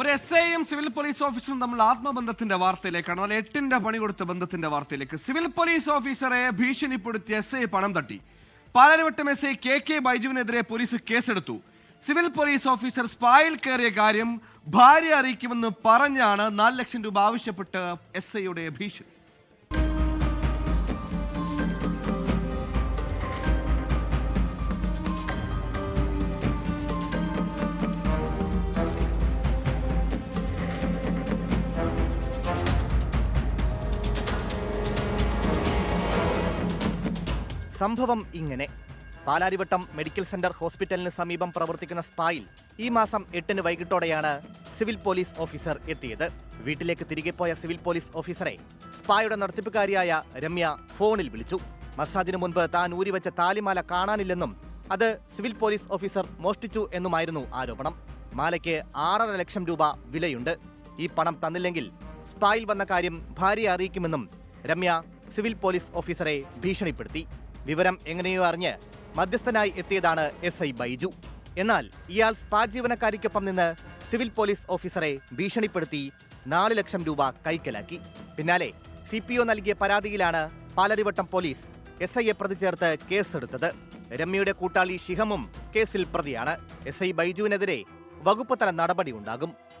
ഒരു എസ് ഐയും civil police ഓഫീസറും തമ്മിൽ ആത്മബന്ധത്തിന്റെ വാർത്തയിലേക്കാണ് എന്നാൽ എട്ടിന്റെ പണി കൊടുത്ത ബന്ധത്തിന്റെ വാർത്തയിലേക്ക്. സിവിൽ പോലീസ് ഓഫീസറെ ഭീഷണിപ്പെടുത്തി എസ് ഐ പണം തട്ടി. Palarivattom S I K K ബൈജുവിനെതിരെ police കേസെടുത്തു. സിവിൽ പോലീസ് ഓഫീസർ സ്പായിൽ കയറിയ കാര്യം ഭാര്യ അറിയിക്കുമെന്ന് പറഞ്ഞാണ് നാല് ലക്ഷം രൂപ ആവശ്യപ്പെട്ട് എസ് ഐയുടെ ഭീഷണി. സംഭവം ഇങ്ങനെ. പാലാരിവട്ടം മെഡിക്കൽ സെന്റർ ഹോസ്പിറ്റലിന് സമീപം പ്രവർത്തിക്കുന്ന സ്പായിൽ ഈ മാസം എട്ടിന് വൈകിട്ടോടെയാണ് സിവിൽ പോലീസ് ഓഫീസർ എത്തിയത്. വീട്ടിലേക്ക് തിരികെ പോയ സിവിൽ പോലീസ് ഓഫീസറെ സ്പായുടെ നടത്തിപ്പുകാരിയായ രമ്യ ഫോണിൽ വിളിച്ചു. മസാജിന് മുൻപ് താൻ ഊരിവെച്ച താലിമാല കാണാനില്ലെന്നും അത് സിവിൽ പോലീസ് ഓഫീസർ മോഷ്ടിച്ചു എന്നുമായിരുന്നു ആരോപണം. മാലയ്ക്ക് ആറര ലക്ഷം രൂപ വിലയുണ്ട്. ഈ പണം തന്നില്ലെങ്കിൽ സ്പായിൽ വന്ന കാര്യം ഭാര്യയെ അറിയിക്കുമെന്നും രമ്യ സിവിൽ പോലീസ് ഓഫീസറെ ഭീഷണിപ്പെടുത്തി. വിവരം എങ്ങനെയോ അറിഞ്ഞ് മധ്യസ്ഥനായി എത്തിയതാണ് എസ് ഐ ബൈജു. എന്നാൽ ഇയാൾ സ്പാ ജീവനക്കാരിക്കൊപ്പം നിന്ന് സിവിൽ പോലീസ് ഓഫീസറെ ഭീഷണിപ്പെടുത്തി നാല് ലക്ഷം രൂപ കൈക്കലാക്കി. പിന്നാലെ സി പി ഒ നൽകിയ പരാതിയിലാണ് പാലരിവട്ടം പോലീസ് എസ് ഐയെ പ്രതി ചേർത്ത് കേസെടുത്തത്. രമ്യയുടെ കൂട്ടാളി ഷിഹമും കേസിൽ പ്രതിയാണ്. എസ് ഐ ബൈജുവിനെതിരെ വകുപ്പ് തല നടപടി ഉണ്ടാകും.